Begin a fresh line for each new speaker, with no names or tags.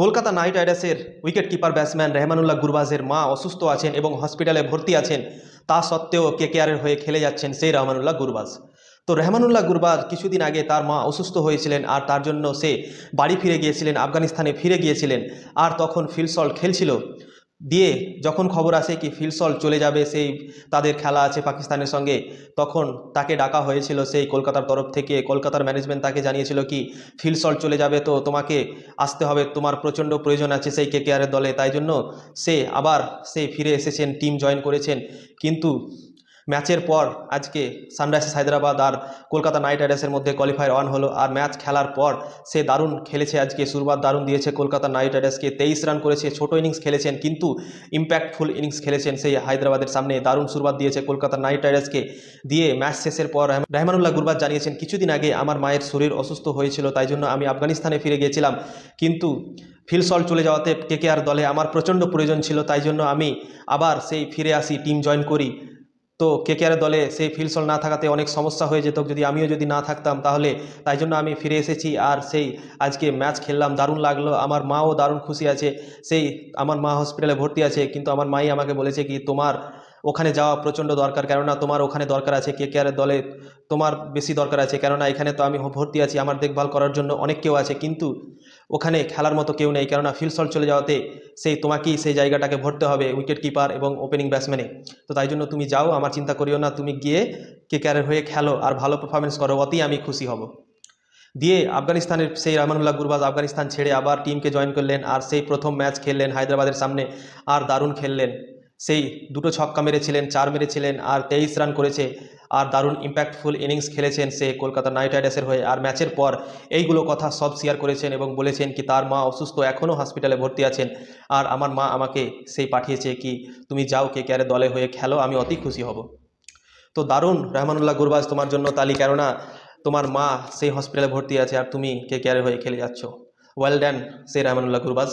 Kolkata night রাইডার্সের wicket keeper batsman Rahmanullah গুরবাজের মা অসুস্থ আছেন এবং হসপিটালে ভর্তি আছেন। তা সত্ত্বেও কে কেকেআরের হয়ে খেলে যাচ্ছেন সেই রহমানুল্লাহ গুরবাজ। তো রেহমানুল্লাহ গুরবাজ কিছুদিন আগে তার মা অসুস্থ হয়েছিলেন আর তার জন্য সে বাড়ি ফিরে গিয়েছিলেন, আফগানিস্তানে ফিরে গিয়েছিলেন। আর তখন ফিলসল খেলছিল। দিয়ে যখন খবর আসে কি ফিলসল চলে যাবে, সেই তাদের খেলা আছে পাকিস্তানের সঙ্গে, তখন তাকে ডাকা হয়েছিল সেই কলকাতার তরফ থেকে। কলকাতার ম্যানেজমেন্ট তাকে জানিয়েছিল কি, ফিলসল চলে যাবে তো তোমাকে আসতে হবে, তোমার প্রচণ্ড প্রয়োজন আছে সেই কেকেআরের দলে। তাই জন্য সে আবার সে ফিরে এসেছেন টিম জয়েন করেছেন। কিন্তু ম্যাচের পর আজকে সানরাইজার্স হায়দ্রাবাদ আর কলকাতা নাইট রাইডার্সের মধ্যে কোয়ালিফায়ার ওয়ান হলো আর ম্যাচ খেলার পর সে দারুণ খেলেছে আজকে শুরুবাত দারুণ দিয়েছে কলকাতা নাইট রাইডার্সকে। তেইশ রান করেছে, ছোট ইনিংস খেলেছেন কিন্তু ইম্প্যাক্টফুল ইনিংস খেলেছেন সেই হায়দ্রাবাদের সামনে। দারুণ শুরুবাত দিয়েছে কলকাতা নাইট রাইডার্সকে দিয়ে ম্যাচ শেষের পর রহমান- রহমানুল্লাহ গুরবাজ জানিয়েছেন, কিছুদিন আগে আমার মায়ের শরীর অসুস্থ হয়েছিল, তাই জন্য আমি আফগানিস্তানে ফিরে গিয়েছিলাম। কিন্তু ফিলসল চলে যাওয়াতে কেকেআর দলে আমার প্রচণ্ড প্রয়োজন ছিল, তাই জন্য আমি আবার সেই ফিরে আসি, টিম জয়েন করি। তো কে কেকেআর দলে সেই ফিলসল না থাকাতে অনেক সমস্যা হয়ে যেত। যদি আমিও যদি না থাকতাম তাহলে তাই জন্য আমি ফিরে এসেছি আর সেই আজকে ম্যাচ খেললাম, দারুণ লাগল। আমার মাও দারুণ খুশি আছে। সেই আমার মা হসপিটালে ভর্তি আছে, কিন্তু আমার মাই আমাকে বলেছে কি, তোমার ওখানে যাওয়া প্রচণ্ড দরকার। কেননা তোমার ওখানে দরকার আছে, কে কেয়ারের দলে তোমার বেশি দরকার আছে। কেননা এখানে তো আমি ভর্তি আছি, আমার দেখভাল করার জন্য অনেক কেউ আছে। কিন্তু ওখানে খেলার মতো কেউ নেই। কেননা ফিলসল চলে যাওয়াতে সেই তোমাকেই সেই জায়গাটাকে ভরতে হবে উইকেট কিপার এবং ওপেনিং ব্যাটসম্যানে তো তাই জন্য তুমি যাও, আমার চিন্তা করিও না, তুমি গিয়ে কে কেয়ারের হয়ে খেলো আর ভালো পারফরমেন্স করো, অতেই আমি খুশি হব। দিয়ে আফগানিস্তানের সেই রহমানুল্লাহ গুরবাজ আফগানিস্তান ছেড়ে আবার টিমকে জয়েন করলেন আর সেই প্রথম ম্যাচ খেললেন হায়দ্রাবাদের সামনে আর দারুণ খেললেন। সেই দুটো ছক্কা মেরেছিলেন, চার মেরেছিলেন আর তেইশ রান করেছে আর দারুণ ইম্প্যাক্টফুল ইনিংস খেলেছেন সে কলকাতা নাইট রাইডার্সের হয়ে। আর ম্যাচের পর এইগুলো কথা সব শেয়ার করেছেন এবং বলেছেন কি, তার মা অসুস্থ, এখনও হসপিটালে ভর্তি আছেন আর আমার মা আমাকে সেই পাঠিয়েছে কি, তুমি যাও, কে কেয়ারে দলে হয়ে খেলো, আমি অতি খুশি হব। তো দারুণ, রহমানুল্লাহ গুরবাজ, তোমার জন্য তালি, কেননা তোমার মা সেই হসপিটালে ভর্তি আছে আর তুমি কে কেয়ারে হয়ে খেলে যাচ্ছ। ওয়েল ডান সেই রহমানুল্লাহ গুরবাজ।